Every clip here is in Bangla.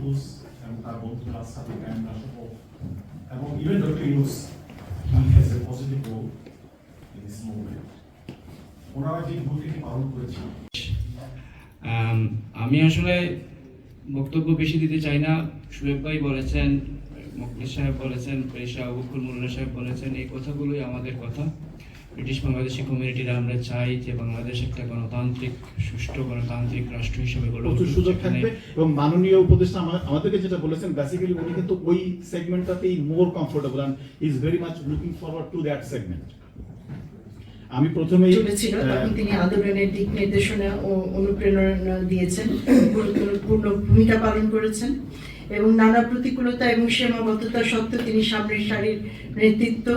to last Africa and Russia এবং even Dr. Yunus he has a positive role in this movement ওনারা যে ভূমিকাটি পালন করেছেন আমি আসলে বক্তব্য বেশি দিতে চাই না। সুয়েব ভাই বলেছেন মকলিস সাহেব বলেছেন পেশা বকুল মোল্লা সাহেব বলেছেন, এই কথাগুলোই আমাদের কথা। ব্রিটিশ বাংলাদেশি কমিউনিটিরা আমরা চাই যে বাংলাদেশ একটা গণতান্ত্রিক সুষ্ঠু গণতান্ত্রিক রাষ্ট্র হিসেবে গড়ে উঠুক, সুযোগ থাকবে এবং মাননীয় উপদেষ্টা আমাদেরকে যেটা বলেছেন বেসিক্যালি উনি কিন্তু ওই সেগমেন্টটাতেই more comfortable and is very much looking forward to that segment আমি প্রথমেই চলেছিল তখন তিনি আন্দোলনের দিক নির্দেশনা ও অনুপ্রেরণা দিয়েছেন গুরুত্বপূর্ণ ভূমিকা পালন করেছেন এবং নানা প্রতিকূলতা এবং সীমাবদ্ধতা সত্ত্বেও তিনি সামনের সারির নেতৃত্ব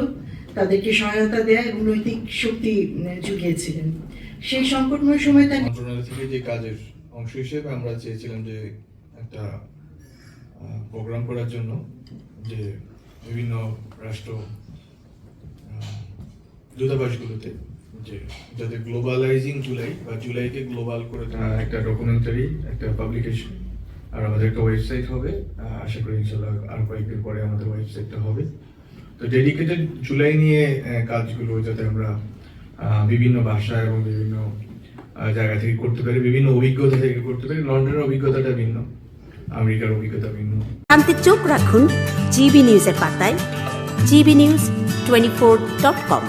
তাদেরকে সহায়তা দেয়া এবং নৈতিক শক্তি জুগিয়েছিলেন। সেই সংকটময় সময় তার মন্ত্রণালয় থেকে যে কাজের অংশ হিসেবে আমরা চেয়েছিলাম যে একটা প্রোগ্রাম করার জন্য যে বিভিন্ন রাষ্ট্র দূতাবাসগুলোতে যে যাতে গ্লোবালাইজিং জুলাই বা জুলাইকে গ্লোবাল করে একটা ডকুমেন্টারি একটা পাবলিকেশন আর আমাদের একটা ওয়েবসাইট হবে আশা করি ইনশাল্লাহ আর কয়েকদিন পরে আমাদের ওয়েবসাইটটা হবে। তো ডেডিকেটেড জুলাই নিয়ে কাজগুলো যাতে আমরা বিভিন্ন ভাষা এবং বিভিন্ন জায়গা থেকে করতে পারি, বিভিন্ন অভিজ্ঞতা থেকে করতে পারি। লন্ডনের অভিজ্ঞতাটা ভিন্ন, আমেরিকার অভিজ্ঞতা ভিন্ন। জানতে চোখ রাখুন, জিবি নিউজের পাতায়, GB news twenty four dot com